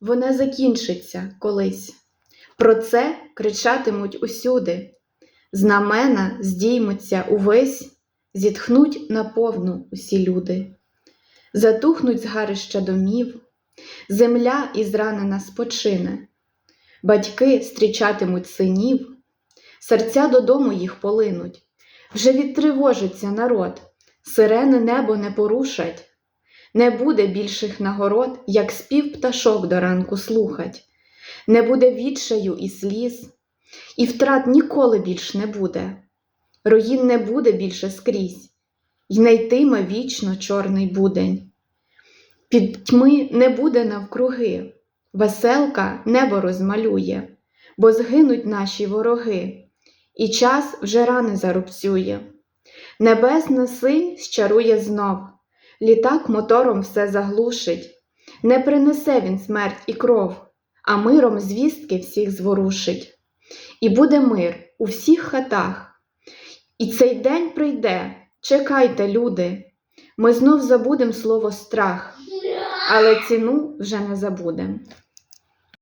вона закінчиться колись. Про це кричатимуть усюди. Знамена здіймуться увесь, зітхнуть наповну усі люди. Затухнуть згарища домів, земля ізранена спочине, батьки зустрічатимуть синів, серця додому їх полинуть. Вже відтривожиться народ, сирени небо не порушать, не буде більших нагород, як спів пташок до ранку слухать, не буде відчаю і сліз, і втрат ніколи більш не буде, руїн не буде більше скрізь, й не йтиме вічно чорний будень. Під тьми не буде навкруги, веселка небо розмалює, бо згинуть наші вороги, і час вже рани зарубцює. Небесна синь щарує знов, літак мотором все заглушить, не принесе він смерть і кров, а миром звістки всіх зворушить. І буде мир у всіх хатах. І цей день прийде, чекайте, люди, ми знов забудем слово страх, але ціну вже не забудем.